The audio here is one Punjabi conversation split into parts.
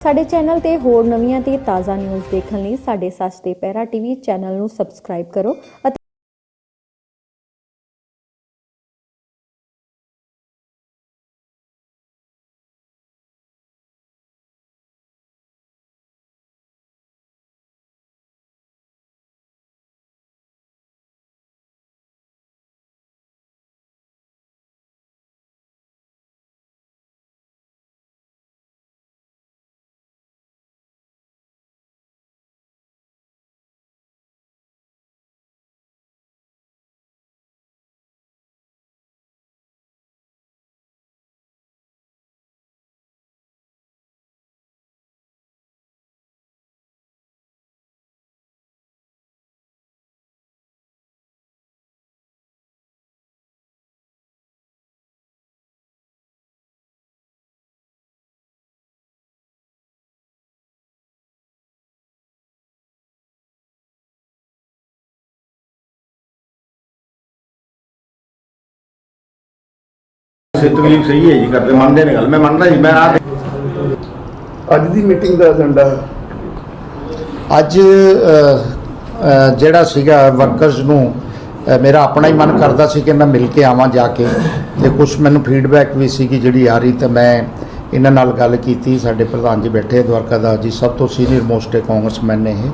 ਸਾਡੇ ਚੈਨਲ ਤੇ ਹੋਰ ਨਵੀਆਂ ਤੇ ਤਾਜ਼ਾ ਨਿਊਜ਼ ਦੇਖਣ ਲਈ ਸਾਡੇ ਸੱਚ ਦੇ ਪਹਿਰਾ ਟੀਵੀ ਚੈਨਲ ਨੂੰ ਸਬਸਕ੍ਰਾਈਬ ਕਰੋ ਸੇ ਤਕਲੀਫ ਸਹੀ ਹੈ ਜੀ ਕਰਦੇ ਮੰਨਦੇ ਨੇ ਗੱਲ। ਮੈਂ ਮੰਨਦਾ ਜੀ ਮੈਂ ਆ ਅੱਜ ਦੀ ਮੀਟਿੰਗ ਦਾ ਏਜੰਡਾ ਅੱਜ ਜਿਹੜਾ ਸੀਗਾ ਵਰਕਰਸ ਨੂੰ ਮੇਰਾ ਆਪਣਾ ਹੀ ਮਨ ਕਰਦਾ ਸੀ ਕਿ ਮੈਂ ਮਿਲ ਕੇ ਆਵਾਂ ਜਾ ਕੇ। ਤੇ ਕੁਝ ਮੈਨੂੰ ਫੀਡਬੈਕ ਵੀ ਸੀ ਕਿ ਜਿਹੜੀ ਆ ਰਹੀ ਤੇ ਮੈਂ ਇਹਨਾਂ ਨਾਲ ਗੱਲ ਕੀਤੀ। ਸਾਡੇ ਪ੍ਰਧਾਨ ਜੀ ਬੈਠੇ ਦਵਾਰਕਾ ਦਾਸ ਜੀ ਸਭ ਤੋਂ ਸੀਨੀਅਰ ਮੋਸਟ ਕਾਂਗਰਸਮੈਨ ਨੇ ਇਹ।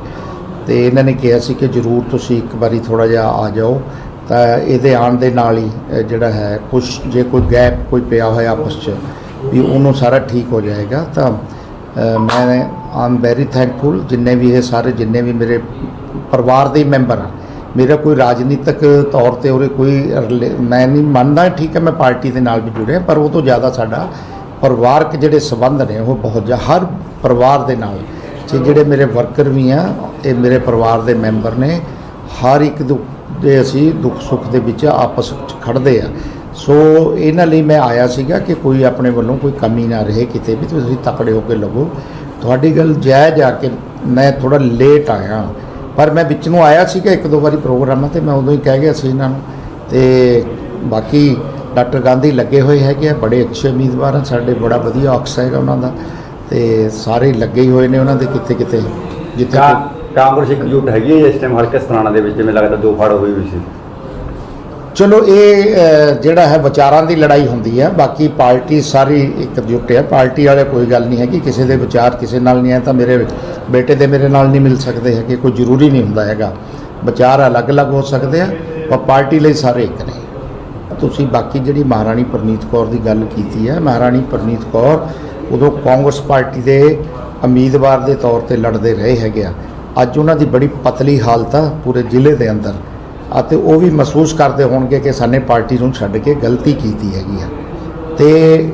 ਤੇ ਇਹਨਾਂ ਨੇ ਕਿਹਾ ਸੀ ਕਿ ਜਰੂਰ ਤੁਸੀਂ ਇੱਕ ਵਾਰੀ ਥੋੜਾ ਜਿਹਾ ਆ ਜਾਓ। ਤਾਂ ਇਹਦੇ ਆਉਣ ਦੇ ਨਾਲ ਹੀ ਜਿਹੜਾ ਹੈ ਕੁਝ ਜੇ ਕੋਈ ਗੈਪ ਕੋਈ ਪਿਆ ਹੋਇਆ ਆਪਸ 'ਚ ਵੀ ਉਹਨੂੰ ਸਾਰਾ ਠੀਕ ਹੋ ਜਾਏਗਾ ਤਾਂ ਅ, ਮੈਂ ਆਮ ਵੈਰੀ ਥੈਂਕਫੁਲ ਜਿੰਨੇ ਵੀ ਇਹ ਸਾਰੇ ਜਿੰਨੇ ਵੀ ਮੇਰੇ ਪਰਿਵਾਰ ਦੇ ਮੈਂਬਰ ਆ ਮੇਰਾ ਕੋਈ ਰਾਜਨੀਤਿਕ ਤੌਰ ਤੇ ਉਹਦੇ ਕੋਈ ਰਿਲੇ- ਮੈਂ ਨਹੀਂ ਮੰਨਦਾ ਠੀਕ ਹੈ ਮੈਂ ਪਾਰਟੀ ਦੇ ਨਾਲ ਵੀ ਜੁੜਿਆ ਪਰ ਉਹ ਤੋਂ ਜ਼ਿਆਦਾ ਸਾਡਾ ਪਰਿਵਾਰਕ ਜਿਹੜੇ ਸਬੰਧ ਨੇ ਉਹ ਬਹੁਤ ਜ਼ਿਆਦਾ ਹਰ ਪਰਿਵਾਰ ਦੇ ਨਾਲ ਤੇ ਜਿਹੜੇ ਮੇਰੇ ਵਰਕਰ ਵੀ ਆ ਇਹ ਮੇਰੇ ਪਰਿਵਾਰ ਦੇ ਮੈਂਬਰ ਨੇ ਹਰ ਇੱਕ ਦੁੱਖ ਦੇ ਅਸੀਂ ਦੁੱਖ ਸੁੱਖ ਦੇ ਵਿੱਚ ਆਪਸ ਵਿੱਚ ਖੜਦੇ ਆ ਸੋ ਇਹਨਾਂ ਲਈ ਮੈਂ ਆਇਆ ਸੀਗਾ ਕਿ ਕੋਈ ਆਪਣੇ ਵੱਲੋਂ ਕੋਈ ਕਮੀ ਨਾ ਰਹੇ ਕਿਤੇ ਵੀ ਤੁਸੀਂ ਤਕੜੇ ਹੋ ਕੇ ਲੱਗੋ ਤੁਹਾਡੀ ਗੱਲ ਜਾਇਜ਼ ਆ ਕਿ ਮੈਂ ਥੋੜਾ ਲੇਟ ਆਇਆ। ਪਰ ਮੈਂ ਵਿੱਚ ਨੂੰ ਆਇਆ ਸੀਗਾ ਇੱਕ ਦੋ ਵਾਰੀ ਪ੍ਰੋਗਰਾਮਾਂ ਤੇ ਮੈਂ ਉਦੋਂ ਹੀ ਕਹਿ ਗਿਆ ਸੀ ਇਹਨਾਂ ਨੂੰ। ਤੇ ਬਾਕੀ ਡਾਕਟਰ ਗਾਂਧੀ ਲੱਗੇ ਹੋਏ ਹੈਗੇ ਆ ਬੜੇ ਅੱਛੇ ਉਮੀਦਵਾਰ ਹਨ ਸਾਡੇ ਬੜਾ ਵਧੀਆ ਅਕਸ ਹੈਗਾ ਉਹਨਾਂ ਦਾ। ਤੇ ਸਾਰੇ ਲੱਗੇ ਹੀ ਹੋਏ ਨੇ ਉਹਨਾਂ ਦੇ ਕਿਤੇ ਕਿਤੇ ਜਿੱਥੇ ਕਾ ਕੋਈ- ਕਾਂਗਰਸ ਇਕਜੁੱਟ ਹੈਗੀ ਹੈ ਇਸ ਟਾਈਮ ਹਲਕੇ ਸਥਾਨਾਂ ਦੇ ਵਿੱਚ, ਜਿਵੇਂ ਲੱਗਦਾ ਦੋ ਫੜ ਹੋਈ ਹੋਈ ਸੀ। ਚਲੋ ਇਹ ਜਿਹੜਾ ਹੈ ਵਿਚਾਰਾਂ ਦੀ ਲੜਾਈ ਹੁੰਦੀ ਹੈ, ਬਾਕੀ ਪਾਰਟੀ ਸਾਰੀ ਇਕਜੁੱਟ ਹੈ। ਪਾਰਟੀ ਵਾਲੇ ਕੋਈ ਗੱਲ ਨਹੀਂ ਹੈ ਕਿ ਕਿਸੇ ਦੇ ਵਿਚਾਰ ਕਿਸੇ ਨਾਲ ਨਹੀਂ ਹੈ, ਤਾਂ ਮੇਰੇ ਬੇਟੇ ਦੇ ਮੇਰੇ ਨਾਲ ਨਹੀਂ ਮਿਲ ਸਕਦੇ ਹੈਗੇ, ਕੋਈ ਜ਼ਰੂਰੀ ਨਹੀਂ ਹੁੰਦਾ ਹੈਗਾ। ਵਿਚਾਰ ਅਲੱਗ-ਅਲੱਗ ਹੋ ਸਕਦੇ ਆ, ਪਰ ਪਾਰਟੀ ਲਈ ਸਾਰੇ ਇੱਕ ਨੇ। ਤੁਸੀਂ ਬਾਕੀ ਜਿਹੜੀ ਮਹਾਰਾਣੀ ਪ੍ਰਨੀਤ ਕੌਰ ਦੀ ਗੱਲ ਕੀਤੀ ਹੈ, ਮਹਾਰਾਣੀ ਪ੍ਰਨੀਤ ਕੌਰ ਉਦੋਂ ਕਾਂਗਰਸ ਪਾਰਟੀ ਦੇ ਉਮੀਦਵਾਰ ਦੇ ਤੌਰ ਤੇ ਲੜਦੇ ਰਹੇ ਹੈਗੇ ਆ। ਅੱਜ ਉਹਨਾਂ ਦੀ ਬੜੀ ਪਤਲੀ ਹਾਲਤ ਆ ਪੂਰੇ ਜ਼ਿਲ੍ਹੇ ਦੇ ਅੰਦਰ। ਅਤੇ ਉਹ ਵੀ ਮਹਿਸੂਸ ਕਰਦੇ ਹੋਣਗੇ ਕਿ ਸਾਨੇ ਪਾਰਟੀ ਨੂੰ ਛੱਡ ਕੇ ਗਲਤੀ ਕੀਤੀ ਹੈਗੀ ਆ। ਤੇ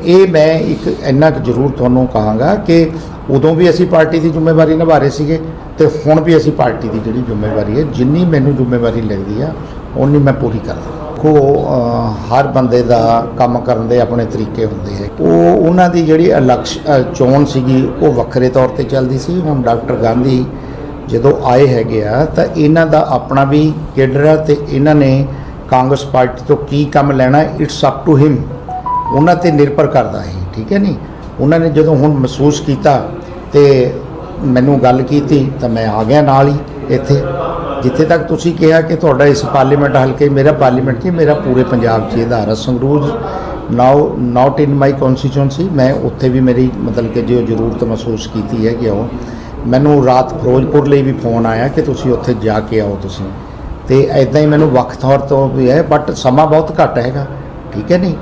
ਇਹ ਮੈਂ ਇੱਕ ਇੰਨਾ ਕੁ ਜ਼ਰੂਰ ਤੁਹਾਨੂੰ ਕਹਾਂਗਾ ਕਿ ਉਦੋਂ ਵੀ ਅਸੀਂ ਪਾਰਟੀ ਦੀ ਜ਼ਿੰਮੇਵਾਰੀ ਨਿਭਾ ਰਹੇ ਸੀਗੇ ਤੇ ਹੁਣ ਵੀ ਅਸੀਂ ਪਾਰਟੀ ਦੀ ਜਿਹੜੀ ਜ਼ਿੰਮੇਵਾਰੀ ਹੈ, ਜਿੰਨੀ ਮੈਨੂੰ ਜ਼ਿੰਮੇਵਾਰੀ ਲੱਗਦੀ ਆ ਉਨੀ ਮੈਂ ਪੂਰੀ ਕਰਦਾ। ਕੋ ਹਰ ਬੰਦੇ ਦਾ ਕੰਮ ਕਰਨ ਦੇ ਆਪਣੇ ਤਰੀਕੇ ਹੁੰਦੇ ਹੈ ਉਹ ਉਹਨਾਂ ਦੀ ਜਿਹੜੀ ਇਲੈਕਸ਼ ਚੋਣ ਸੀਗੀ, ਉਹ ਵੱਖਰੇ ਤੌਰ ਤੇ ਚੱਲਦੀ ਸੀ। ਹੁਣ ਡਾਕਟਰ ਗਾਂਧੀ ਜਦੋਂ ਆਏ ਹੈਗੇ ਆ, ਤਾਂ ਇਹਨਾਂ ਦਾ ਆਪਣਾ ਵੀ ਕੇਡਰ ਆ ਤੇ ਇਹਨਾਂ ਨੇ ਕਾਂਗਰਸ ਪਾਰਟੀ ਤੋਂ ਕੀ ਕੰਮ ਲੈਣਾ ਇਟਸ ਅਪ ਟੂ ਹਿਮ ਉਹਨਾਂ ਤੇ ਨਿਰਭਰ ਕਰਦਾ ਹੈ ਠੀਕ ਹੈ ਨਹੀਂ? ਉਹਨਾਂ ਨੇ ਜਦੋਂ ਹੁਣ ਮਹਿਸੂਸ ਕੀਤਾ ਤੇ ਮੈਨੂੰ ਗੱਲ ਕੀਤੀ, ਤਾਂ ਮੈਂ ਆ ਗਿਆ ਨਾਲ ਹੀ ਇੱਥੇ। ਜਿੱਥੇ ਤੱਕ ਤੁਸੀਂ ਕਿਹਾ ਕਿ ਤੁਹਾਡਾ ਇਸ ਪਾਰਲੀਮੈਂਟ ਹਲਕੇ, ਮੇਰਾ ਪਾਰਲੀਮੈਂਟ ਕੀ ਮੇਰਾ ਪੂਰੇ ਪੰਜਾਬ 'ਚ ਇਹਦਾ ਹੈ ਸੰਗਰੂਰ ਨਾਓ ਨਾਟ ਇਨ ਮਾਈ ਕਨਸਟੀਚੁਐਂਸੀ ਮੈਂ ਉੱਥੇ ਵੀ ਮੇਰੀ ਮਤਲਬ ਕਿ ਜੋ ਜ਼ਰੂਰਤ ਮਹਿਸੂਸ ਕੀਤੀ ਹੈ ਕਿ ਉਹ। ਮੈਨੂੰ ਰਾਤ ਫਿਰੋਜ਼ਪੁਰ ਲਈ ਵੀ ਫੋਨ ਆਇਆ ਕਿ ਤੁਸੀਂ ਉੱਥੇ ਜਾ ਕੇ ਆਓ ਤੁਸੀਂ। ਤੇ ਐਦਾਂ ਹੀ ਮੈਨੂੰ ਵੱਖ ਤੌਰ ਤੋਂ ਵੀ ਹੈ ਬਟ ਸਮਾਂ ਬਹੁਤ ਘੱਟ ਹੈਗਾ ਠੀਕ ਹੈ ਨਹੀਂ?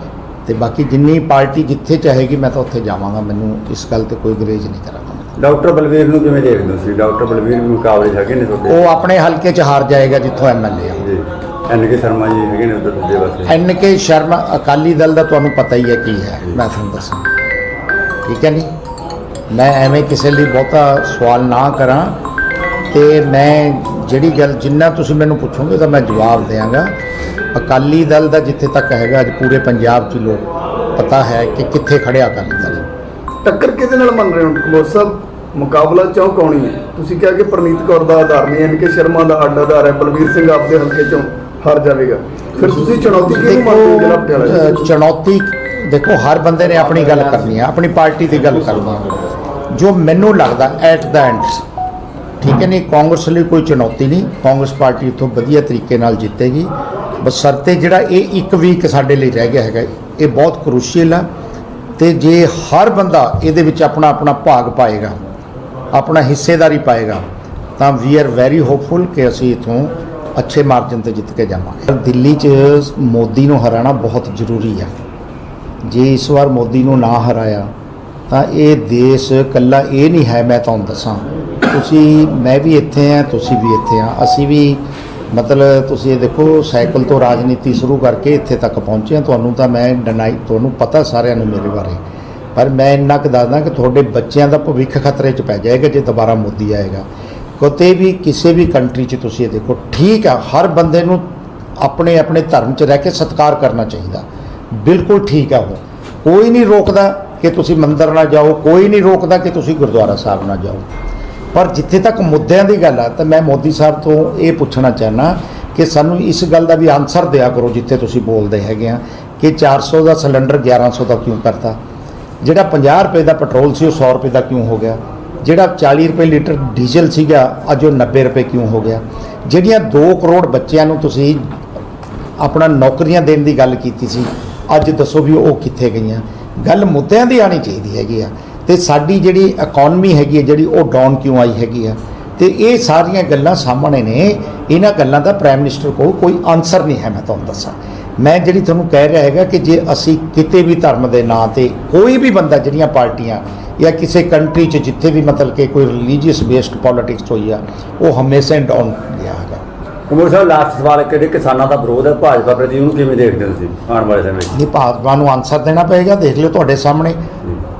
ਤੇ ਬਾਕੀ ਜਿੰਨੀ ਪਾਰਟੀ ਜਿੱਥੇ ਚਾਹੇਗੀ ਮੈਂ ਤਾਂ ਉੱਥੇ ਜਾਵਾਂਗਾ ਮੈਨੂੰ ਇਸ ਗੱਲ ਤੇ ਕੋਈ ਗਰੇਜ ਨਹੀਂ ਕਰਾਂਗਾ। ਡਾਕਟਰ ਬਲਵੀਰ ਨੂੰ ਕਿਵੇਂ ਦੇਖਦੇ ਹੋ ਤੁਸੀਂ? ਡਾਕਟਰ ਬਲਵੀਰ ਵੀ ਮੁਕਾਬਲੇ 'ਚ ਹੈਗੇ ਨੇ ਤੁਹਾਡੇ? ਉਹ ਆਪਣੇ ਹਲਕੇ 'ਚ ਹਾਰ ਜਾਏਗਾ ਜਿੱਥੋਂ ਐਮਐਲਏ ਆ। ਜੀ। ਐਨ ਕੇ ਸ਼ਰਮਾ ਜੀ ਹੈਗੇ ਨੇ ਉੱਧਰ ਦੂਜੇ ਪਾਸੇ? ਐਨ ਕੇ ਸ਼ਰਮਾ ਅਕਾਲੀ ਦਲ ਦਾ ਤੁਹਾਨੂੰ ਪਤਾ ਹੀ ਹੈ ਕੀ ਹੈ ਮੈਂ ਤੁਹਾਨੂੰ ਦੱਸਾਂ। ਠੀਕ ਹੈ ਨਹੀਂ? ਮੈਂ ਐਵੇਂ ਕਿਸੇ ਲਈ ਬਹੁਤਾ ਸਵਾਲ ਨਾ ਕਰਾਂ ਤੇ ਮੈਂ ਜਿਹੜੀ ਗੱਲ ਜਿੰਨਾ ਤੁਸੀਂ ਮੈਨੂੰ ਪੁੱਛੋਗੇ ਤਾਂ ਮੈਂ ਜਵਾਬ ਦਿਆਂਗਾ ਅਕਾਲੀ ਦਲ ਦਾ ਜਿੱਥੇ ਤੱਕ ਹੈਗਾ ਅੱਜ ਪੂਰੇ ਪੰਜਾਬ 'ਚ ਲੋਕ ਪਤਾ ਹੈ ਕਿ ਕਿੱਥੇ ਖੜਿਆ ਅਕਾਲੀ ਦਲ। ਟੱਕਰ ਕਿਹਦੇ ਨਾਲ ਮੰਨ ਰਹੇ ਹੋ? ਕਮੋਰ ਸਾਹਿਬ ਮੁਕਾਬਲਾ ਚੌਂ ਕੌਣੀ ਹੈ? ਤੁਸੀਂ ਕਿਹਾ ਕਿ ਪ੍ਰਨੀਤ ਕੌਰ ਦਾ ਆਧਾਰ ਨਹੀਂ ਐਨ ਕੇ ਸ਼ਰਮਾ ਦਾ ਅੱਡ ਆਧਾਰ ਹੈ। ਬਲਵੀਰ ਸਿੰਘ ਆਪਦੇ ਹਲਕੇ ਚੋਂ ਹਾਰ ਜਾਵੇਗਾ। ਫਿਰ ਤੁਸੀਂ ਚੁਣੌਤੀ ਕਿਹਨੂੰ ਮੰਨਦੇ ਹੋ ਜਿਹੜਾ ਪਟਿਆਲਾ? ਚੁਣੌਤੀ ਦੇਖੋ ਹਰ ਬੰਦੇ ਨੇ ਆਪਣੀ ਗੱਲ ਕਰਨੀ ਹੈ ਆਪਣੀ ਪਾਰਟੀ ਦੀ ਗੱਲ ਕਰਨੀ ਹੈ। ਜੋ ਮੈਨੂੰ ਲੱਗਦਾ ਐਟ ਦਾ ਐਂਡ ਠੀਕ ਹੈ ਨਹੀਂ? ਕਾਂਗਰਸ ਲਈ ਕੋਈ ਚੁਣੌਤੀ ਨਹੀਂ। ਕਾਂਗਰਸ ਪਾਰਟੀ ਇੱਥੋਂ ਵਧੀਆ ਤਰੀਕੇ ਨਾਲ ਜਿੱਤੇਗੀ। ਬਸਰਤੇ ਜਿਹੜਾ ਇਹ ਇੱਕ ਵੀਕ ਸਾਡੇ ਲਈ ਰਹਿ ਗਿਆ ਹੈਗਾ, ਇਹ ਬਹੁਤ ਕ੍ਰੂਸ਼ੀਅਲ ਆ। ਤੇ ਜੇ ਹਰ ਬੰਦਾ ਇਹਦੇ ਵਿੱਚ ਆਪਣਾ ਆਪਣਾ ਭਾਗ ਪਾਏਗਾ, ਆਪਣਾ ਹਿੱਸੇਦਾਰੀ ਪਾਏਗਾ, ਤਾਂ ਵੀ ਆਰ ਵੈਰੀ ਹੋਪਫੁਲ ਕਿ ਅਸੀਂ ਇਥੋਂ ਅੱਛੇ ਮਾਰਜਨ ਤੇ ਜਿੱਤ ਕੇ ਜਾਵਾਂਗੇ। ਦਿੱਲੀ 'ਚ ਮੋਦੀ ਨੂੰ ਹਰਾਣਾ ਬਹੁਤ ਜ਼ਰੂਰੀ ਆ। ਜੇ ਇਸ ਵਾਰ ਮੋਦੀ ਨੂੰ ਨਾ ਹਰਾਇਆ ਤਾਂ ਇਹ ਦੇਸ਼ ਕੱਲਾ ਇਹ ਨਹੀਂ ਹੈ, ਮੈਂ ਤੁਹਾਨੂੰ ਦੱਸਾਂ। ਤੁਸੀਂ, ਮੈਂ ਵੀ ਇੱਥੇ ਆ ਤੁਸੀਂ ਵੀ ਇੱਥੇ ਆ ਅਸੀਂ ਵੀ ਮਤਲਬ ਤੁਸੀਂ ਇਹ ਦੇਖੋ, ਸਾਈਕਲ ਤੋਂ ਰਾਜਨੀਤੀ ਸ਼ੁਰੂ ਕਰਕੇ ਇੱਥੇ ਤੱਕ ਪਹੁੰਚੇ ਆ ਤੁਹਾਨੂੰ ਤਾਂ ਮੈਂ ਡਨਾਈ ਤੁਹਾਨੂੰ ਪਤਾ ਸਾਰਿਆਂ ਨੂੰ ਮੇਰੇ ਬਾਰੇ। ਪਰ ਮੈਂ ਇੰਨਾ ਕੁ ਦੱਸਦਾ ਕਿ ਤੁਹਾਡੇ ਬੱਚਿਆਂ ਦਾ ਭਵਿੱਖ ਖਤਰੇ 'ਚ ਪੈ ਜਾਏਗਾ ਜੇ ਦੁਬਾਰਾ ਮੋਦੀ ਆਏਗਾ। ਕਿਤੇ ਵੀ, ਕਿਸੇ ਵੀ ਕੰਟਰੀ 'ਚ ਤੁਸੀਂ ਇਹ ਦੇਖੋ, ਠੀਕ ਆ, ਹਰ ਬੰਦੇ ਨੂੰ ਆਪਣੇ ਆਪਣੇ ਧਰਮ 'ਚ ਰਹਿ ਕੇ ਸਤਿਕਾਰ ਕਰਨਾ ਚਾਹੀਦਾ। ਬਿਲਕੁਲ ਠੀਕ ਆ ਉਹ। ਕੋਈ ਨਹੀਂ ਰੋਕਦਾ। ਕਿ ਤੁਸੀਂ ਮੰਦਿਰ ਨਾ ਜਾਓ, ਕੋਈ ਨਹੀਂ ਰੋਕਦਾ ਕਿ ਤੁਸੀਂ ਗੁਰਦੁਆਰਾ ਸਾਹਿਬ ਨਾ ਜਾਓ। ਪਰ ਜਿੱਥੇ ਤੱਕ ਮੁੱਦਿਆਂ ਦੀ ਗੱਲ ਆ, ਤਾਂ ਮੈਂ ਮੋਦੀ ਸਾਹਿਬ ਤੋਂ ਇਹ ਪੁੱਛਣਾ ਚਾਹਨਾ ਕਿ ਸਾਨੂੰ ਇਸ ਗੱਲ ਦਾ ਵੀ ਆਨਸਰ ਦਿਆ ਕਰੋ ਜਿੱਥੇ ਤੁਸੀਂ ਬੋਲਦੇ ਹੈਗੇ ਆ ਕਿ 400 ਦਾ ਸਿਲੰਡਰ 1100 ਦਾ ਕਿਉਂ ਕਰਤਾ? ਜਿਹੜਾ 50 ਰੁਪਏ ਦਾ ਪੈਟਰੋਲ ਸੀ, ਉਹ 100 ਰੁਪਏ ਦਾ ਕਿਉਂ ਹੋ ਗਿਆ? ਜਿਹੜਾ 40 ਰੁਪਏ ਲੀਟਰ ਡੀਜ਼ਲ ਸੀਗਾ, ਅੱਜ ਉਹ 90 ਰੁਪਏ ਕਿਉਂ ਹੋ ਗਿਆ? ਜਿਹੜੀਆਂ 2 ਕਰੋੜ ਬੱਚਿਆਂ ਨੂੰ ਤੁਸੀਂ ਆਪਣਾ ਨੌਕਰੀਆਂ ਦੇਣ ਦੀ ਗੱਲ ਕੀਤੀ ਸੀ, ਅੱਜ ਦੱਸੋ ਵੀ ਉਹ ਕਿੱਥੇ ਗਈਆਂ? ਗੱਲ ਮੁੱਦਿਆਂ ਦੀ ਆਣੀ ਚਾਹੀਦੀ ਹੈਗੀ ਆ। ਤੇ ਸਾਡੀ ਜਿਹੜੀ ਇਕਨੋਮੀ ਹੈਗੀ ਹੈ ਜਿਹੜੀ ਉਹ ਡਾਊਨ ਕਿਉਂ ਆਈ ਹੈਗੀ ਆ। ਤੇ ਇਹ ਸਾਰੀਆਂ ਗੱਲਾਂ ਸਾਹਮਣੇ ਨੇ। ਇਹਨਾਂ ਗੱਲਾਂ ਦਾ ਪ੍ਰਾਈਮ ਮਿਨਿਸਟਰ ਕੋਲ ਕੋਈ ਆਨਸਰ ਨਹੀਂ ਹੈ, ਮੈਂ ਤੁਹਾਨੂੰ ਦੱਸਾਂ। ਮੈਂ ਜਿਹੜੀ ਤੁਹਾਨੂੰ ਕਹਿ ਰਿਹਾ ਹੈਗਾ ਕਿ ਜੇ ਅਸੀਂ ਕਿਤੇ ਵੀ ਧਰਮ ਦੇ ਨਾਂ ਤੇ ਕੋਈ ਵੀ ਬੰਦਾ, ਜਿਹੜੀਆਂ ਪਾਰਟੀਆਂ ਜਾਂ ਕਿਸੇ ਕੰਟਰੀ 'ਚ ਜਿੱਥੇ ਵੀ ਮਤਲਬ ਕਿ ਕੋਈ ਰਿਲੀਜੀਅਸ ਬੇਸਡ ਪੋਲਿਟਿਕਸ ਹੋਈ ਆ, ਉਹ ਹਮੇਸ਼ਾ ਹੀ ਡਾਊਨ ਗਿਆ ਹੈਗਾ। ਕਮੋਰ ਸਾਹਿਬ ਲਾਸਟ ਸਵਾਲ ਕਿਹੜੇ ਕਿਸਾਨਾਂ ਦਾ ਵਿਰੋਧ ਹੈ ਭਾਜਪਾ ਪ੍ਰਤੀ ਉਹਨੂੰ ਕਿਵੇਂ ਦੇਖਦੇ ਹੋ ਤੁਸੀਂ ਆਉਣ ਵਾਲੇ ਸਮੇਂ 'ਚ ਨਹੀਂ ਭਾਜਪਾ ਨੂੰ ਆਨਸਰ ਦੇਣਾ ਪਏਗਾ ਦੇਖ ਲਿਓ ਤੁਹਾਡੇ ਸਾਹਮਣੇ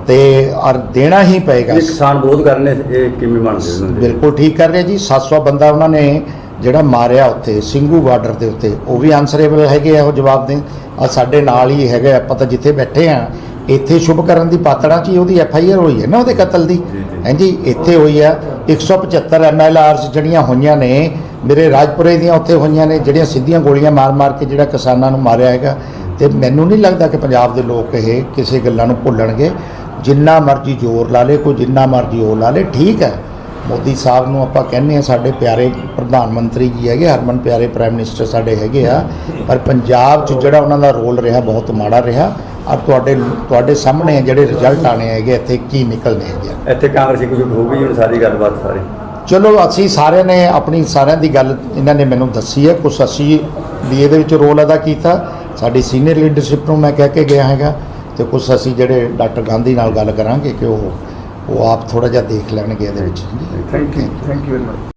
ਤੇ ਔਰ ਦੇਣਾ ਹੀ ਪਏਗਾ ਇਹ ਕਿਸਾਨ ਵਿਰੋਧ ਕਰਨ ਇਹ ਕਿਵੇਂ ਮੰਨਦੇ ਹੋ? ਬਿਲਕੁਲ ਠੀਕ ਕਰ ਰਹੇ ਜੀ 700 ਬੰਦਾ ਉਹਨਾਂ ਨੇ ਜਿਹੜਾ ਮਾਰਿਆ ਉੱਥੇ ਸਿੰਘੂ ਬਾਰਡਰ ਦੇ ਉੱਤੇ ਉਹ ਵੀ ਆਨਸਰੇਬਲ ਹੈਗੇ ਆ ਉਹ ਜਵਾਬ ਦੇ ਆ ਸਾਡੇ ਨਾਲ ਹੀ ਹੈਗੇ ਆਪਾਂ ਤਾਂ ਜਿੱਥੇ ਬੈਠੇ ਆ ਇੱਥੇ ਸ਼ੁਭ ਕਰਨ ਦੀ ਪਾਤੜਾ 'ਚ ਹੀ ਉਹਦੀ ਐਫ ਆਈ ਆਰ ਹੋਈ ਹੈ ਨਾ ਉਹਦੇ ਕਤਲ ਦੀ। ਹਾਂਜੀ ਇੱਥੇ ਹੋਈ ਆ 175 ਐਮ ਐਲ ਆਰਸ ਜਿਹੜੀਆਂ ਹੋਈਆਂ ਨੇ ਮੇਰੇ ਰਾਜਪੁਰੇ ਦੀਆਂ ਉੱਥੇ ਹੋਈਆਂ ਨੇ ਜਿਹੜੀਆਂ ਸਿੱਧੀਆਂ ਗੋਲੀਆਂ ਮਾਰ-ਮਾਰ ਕੇ ਜਿਹੜਾ ਕਿਸਾਨਾਂ ਨੂੰ ਮਾਰਿਆ ਹੈਗਾ। ਤੇ ਮੈਨੂੰ ਨਹੀਂ ਲੱਗਦਾ ਕਿ ਪੰਜਾਬ ਦੇ ਲੋਕ ਇਹ ਕਿਸੇ ਗੱਲਾਂ ਨੂੰ ਭੁੱਲਣਗੇ। ਜਿੰਨਾ ਮਰਜ਼ੀ ਜ਼ੋਰ ਲਾ ਲੇ ਕੋਈ ਜਿੰਨਾ ਮਰਜ਼ੀ ਉਹ ਲਾ ਲੇ ਠੀਕ ਹੈ। ਮੋਦੀ ਸਾਹਿਬ ਨੂੰ ਆਪਾਂ ਕਹਿੰਦੇ ਆ ਸਾਡੇ ਪਿਆਰੇ ਪ੍ਰਧਾਨ ਮੰਤਰੀ ਜੀ ਹੈਗੇ ਹਰਮਨ ਪਿਆਰੇ ਪ੍ਰਾਈਮ ਮਿਨਿਸਟਰ ਸਾਡੇ ਹੈਗੇ ਆ। ਪਰ ਪੰਜਾਬ 'ਚ ਜਿਹੜਾ ਉਹਨਾਂ ਦਾ ਰੋਲ ਰਿਹਾ ਬਹੁਤ ਮਾੜਾ ਰਿਹਾ। ਔਰ ਤੁਹਾਡੇ ਤੁਹਾਡੇ ਸਾਹਮਣੇ ਜਿਹੜੇ ਰਿਜ਼ਲਟ ਆਣੇ ਹੈਗੇ ਇੱਥੇ ਕੀ ਨਿਕਲਨੇ ਹੈਗੇ ਆ। ਇੱਥੇ ਕਾਂਗਰਸ ਇੱਕ ਜੁਟ ਹੋ ਗਈ ਹੁਣ ਸਾਰੀ ਗੱਲਬਾਤ ਸਾਰੀ। ਚਲੋ ਅਸੀਂ ਸਾਰਿਆਂ ਨੇ ਆਪਣੀ ਸਾਰਿਆਂ ਦੀ ਗੱਲ ਇਹਨਾਂ ਨੇ ਮੈਨੂੰ ਦੱਸੀ ਹੈ ਕੁਛ ਅਸੀਂ ਵੀ ਇਹਦੇ ਵਿੱਚ ਰੋਲ ਅਦਾ ਕੀਤਾ। ਸਾਡੀ ਸੀਨੀਅਰ ਲੀਡਰਸ਼ਿਪ ਨੂੰ ਮੈਂ ਕਹਿ ਕੇ ਗਿਆ ਹੈਗਾ ਤੇ ਕੁਛ ਅਸੀਂ ਜਿਹੜੇ ਡਾਕਟਰ ਗਾਂਧੀ ਨਾਲ ਗੱਲ ਕਰਾਂਗੇ ਕਿ ਉਹ ਉਹ ਆਪ ਥੋੜਾ ਜਿਹਾ ਦੇਖ ਲੈਣਗੇ ਇਹਦੇ ਵਿੱਚ। Thank you thank you very much